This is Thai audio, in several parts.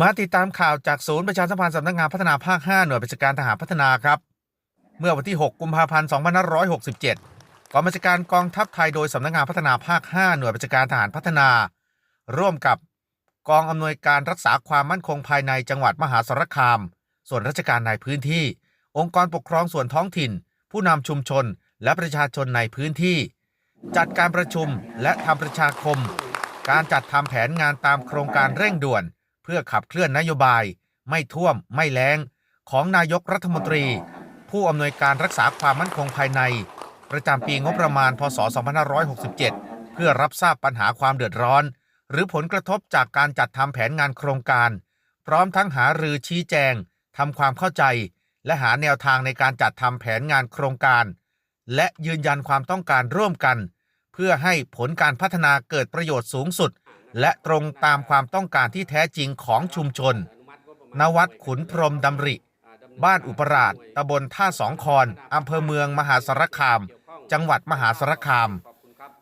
มาติดตามข่าวจากศูนย์ประชาสัมพันธ์สำนักงานพัฒนาภาค 5 หน่วยบัญชาการทหารพัฒนาครับ เมื่อวันที่ 6 กุมภาพันธ์ 2567 กองบัญชาการกองทัพไทยโดยสำนักงานพัฒนาภาค 5 หน่วยบัญชาการทหารพัฒนา ร่วมกับกองอำนวยการรักษาความมั่นคงภายในจังหวัดมหาสารคาม ส่วนราชการในพื้นที่ องค์กรปกครองส่วนท้องถิ่น ผู้นำชุมชน และประชาชนในพื้นที่ จัดการประชุมและทำประชาคม การจัดทำแผนงานตามโครงการเร่งด่วน เพื่อขับเคลื่อนนโยบาย ไม่ท่วม ไม่แล้ง ของนายกรัฐมนตรี ผู้อำนวยการรักษาความมั่นคงภายใน ประจำปีงบประมาณพศ 2567 เพื่อรับทราบปัญหาความเดือดร้อน หรือผลกระทบจากการจัดทำแผนงานโครงการ พร้อมทั้งหารือชี้แจงทำความเข้าใจ และหาแนวทางในการจัดทำแผนงานโครงการ และยืนยันความต้องการร่วมกัน เพื่อให้ผลการพัฒนาเกิดประโยชน์สูงสุด และตรงตามความต้องการที่แท้จริงของชุมชน นวัดขุนพรมดำริ บ้านอุปราชตำบลท่าสองคอนอำเภอเมืองมหาสารคาม จังหวัดมหาสารคาม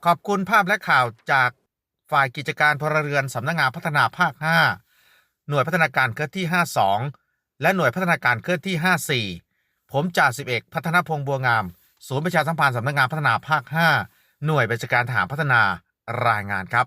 ขอบคุณภาพและข่าวจากฝ่ายกิจการพลเรือนสำนักงานพัฒนาภาค 5 หน่วยพัฒนาการเคลื่อนที่ 52 และหน่วยพัฒนาการเคลื่อนที่ 54 ผมจ่าสิบเอกพัฒนพงษ์บัวงาม ศูนย์ประชาสัมพันธ์สำนักงานพัฒนาภาค 5 หน่วยบัญชาการทหารพัฒนารายงานครับ